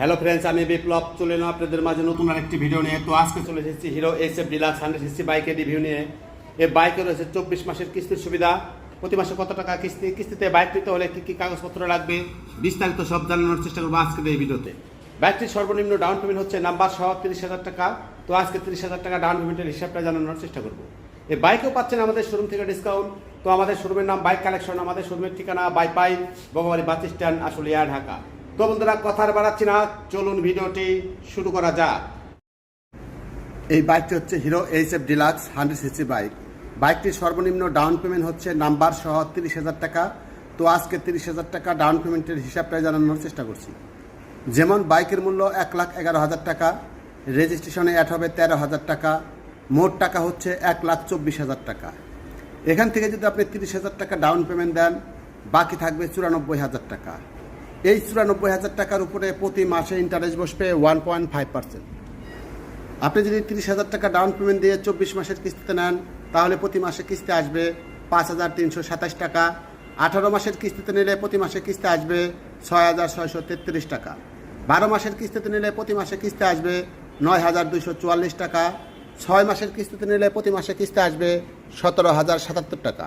Hello friends আমি বিপ্লব। চলে এলাম আপনাদের মাঝে নতুন আরেকটি ভিডিও নিয়ে। তো আজকে চলে এসেছি Hero S F Deluxe hundred CC বাইকের রিভিউ নিয়ে। এই বাইকে রয়েছে চব্বিশ মাসের কিস্তির সুবিধা। প্রতি মাসে কত টাকা কিস্তি, কিস্তিতে বাইক নিতে হলে কী কী কাগজপত্র লাগবে? বিস্তারিত সব জানানোর চেষ্টা করব আজকের এই ভিডিওতে বাইকটির সর্বনিম্ন ডাউন পেমেন্ট হচ্ছে নাম্বার সহ তিরিশ হাজার টাকা। তো আজকে তিরিশ হাজার টাকা ডাউন পেমেন্টের হিসাবটা জানানোর চেষ্টা করব। এই বাইকেও পাচ্ছেন আমাদের শোরুম থেকে ডিসকাউন্ট তো আমাদের শোরুমের নাম বাইক কালেকশন আমাদের শোরুমের ঠিকানা বাইপাই বগবাড়ি বাস স্ট্যান্ড আশুলিয়া ঢাকা। তো বন্ধুরা, কথার বাড়াচ্ছি না চলুন ভিডিওটি শুরু করা যাক। এই বাইকটি হচ্ছে Hero H F Deluxe hundred CC bike. বাইকটির সর্বনিম্ন ডাউন পেমেন্ট হচ্ছে নাম্বার সহ তিরিশ হাজার টাকা। তো আজকে তিরিশ হাজার টাকা ডাউন পেমেন্টের হিসাবটা জানানোর চেষ্টা করছি। যেমন বাইকের মূল্য এক লাখ এগারো হাজার টাকা, রেজিস্ট্রেশনে অ্যাড হবে তেরো হাজার টাকা, মোট টাকা হচ্ছে এক লাখ চব্বিশ হাজার টাকা। এখান থেকে যদি আপনি তিরিশ হাজার টাকা ডাউন পেমেন্ট দেন, বাকি থাকবে চুরানব্বই হাজার টাকা। এই চুরানব্বই হাজার টাকার উপরে প্রতি মাসে ইন্টারেস্ট বসবে ওয়ান পয়েন্ট ফাইভ পার্সেন্ট আপনি যদি তিরিশ হাজার টাকা ডাউন পেমেন্ট দিয়ে চব্বিশ মাসের কিস্তিতে নেন, তাহলে প্রতি মাসে কিস্তি আসবে পাঁচ হাজার তিনশো সাতাশ টাকা। আঠারো মাসের কিস্তিতে নিলে প্রতি মাসে কিস্তি আসবে ছয় হাজার ছয়শো তেত্রিশ টাকা। বারো মাসের কিস্তিতে নিলে প্রতি মাসে কিস্তি আসবে নয় হাজার দুইশো চুয়াল্লিশ টাকা। ছয় মাসের কিস্তিতে নিলে প্রতি মাসে কিস্তি আসবে সতেরো হাজার সাতাত্তর টাকা।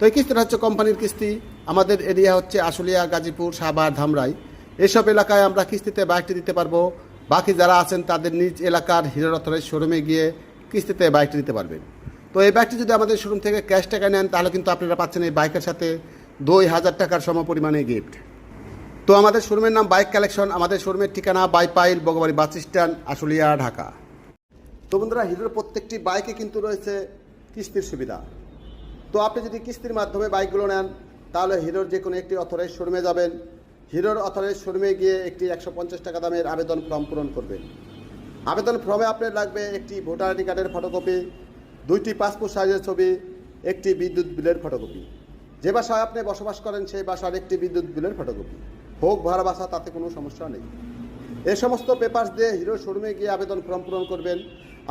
তো এই কিস্তিটা হচ্ছে কোম্পানির কিস্তি। আমাদের এরিয়া হচ্ছে আশুলিয়া, গাজীপুর, সাভার, ধামরাই। এসব এলাকায় আমরা কিস্তিতে বাইকটি দিতে পারব। বাকি যারা আছেন তাদের নিজ এলাকার হিরো শোরুমে গিয়ে কিস্তিতে বাইকটি দিতে পারবেন। তো এই বাইকটি যদি আমাদের শোরুম থেকে ক্যাশ টাকা নেন, তাহলে কিন্তু আপনারা পাচ্ছেন এই বাইকের সাথে দুই হাজার টাকার সম পরিমাণে গিফট তো আমাদের শোরুমের নাম বাইক কালেকশন। আমাদের শোরুমের ঠিকানা বাইপাইল, বগবাড়ি বাস স্ট্যান্ড, আশুলিয়া, ঢাকা। তো বন্ধুরা, হিরোর প্রত্যেকটি বাইকে কিন্তু রয়েছে কিস্তির সুবিধা। তো আপনি যদি কিস্তির মাধ্যমে বাইকগুলো নেন, তাহলে হিরোর যে কোনো একটি অথরাইজ শোরুমে যাবেন। হিরোর অথরাইজ শোরুমে গিয়ে একটি একশো পঞ্চাশ টাকা দামের আবেদন ফর্ম পূরণ করবেন। আবেদন ফর্মে আপনার লাগবে একটি ভোটার আইডি কার্ডের ফটোকপি, দুইটি পাসপোর্ট সাইজের ছবি, একটি বিদ্যুৎ বিলের ফটোকপি। যে বাসায় আপনি বসবাস করেন, সেই বাসার একটি বিদ্যুৎ বিলের ফটোকপি। হোক ভাড়া বাসা, তাতে কোনো সমস্যা নেই। এ সমস্ত পেপার্স দিয়ে হিরো শোরুমে গিয়ে আবেদন ফর্ম পূরণ করবেন।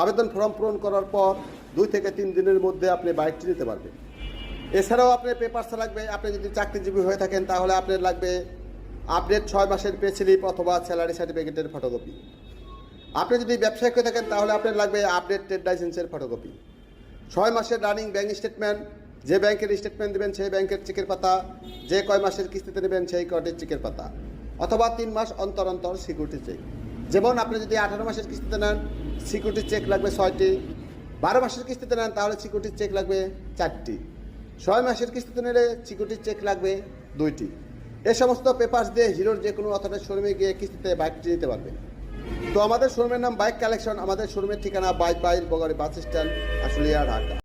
আবেদন ফর্ম পূরণ করার পর দুই থেকে তিন দিনের মধ্যে আপনি বাইকটি নিতে পারবেন। এছাড়াও আপনার পেপারস লাগবে, আপনি যদি চাকরিজীবী হয়ে থাকেন, তাহলে আপনার লাগবে আপডেট ছয় মাসের পে স্লিপ অথবা স্যালারি সার্টিফিকেটের ফটোকপি আপনি যদি ব্যবসায়িক হয়ে থাকেন, তাহলে আপনার লাগবে আপডেট ট্রেড লাইসেন্সের ফটোকপি ছয় মাসের রানিং ব্যাংক স্টেটমেন্ট যে ব্যাংকের স্টেটমেন্ট দেবেন, সেই ব্যাংকের চেকের পাতা, যে কয় মাসের কিস্তিতে নেবেন সেই কয়টির চেকের পাতা, অথবা তিন মাস অন্তর অন্তর সিকিউরিটি চেক যেমন আপনি যদি আঠারো মাসের কিস্তিতে নেন সিকিউরিটি চেক লাগবে ছয়টি, বারো মাসের কিস্তিতে নেন, তাহলে সিকিউরিটি চেক লাগবে চারটি। ছয় মাসের কিস্তিতে নিলে সিকিউরিটি চেক লাগবে দুইটি। এ সমস্ত পেপার্স দিয়ে হিরোর যে কোনো অথবা শোরুমে গিয়ে কিস্তিতে বাইকটি নিতে পারবে। তো আমাদের শোরুমের নাম বাইক কালেকশন আমাদের শোরুমের ঠিকানা বাইক বাইল বগারি বাস স্ট্যান্ড আসলে ঢাকা।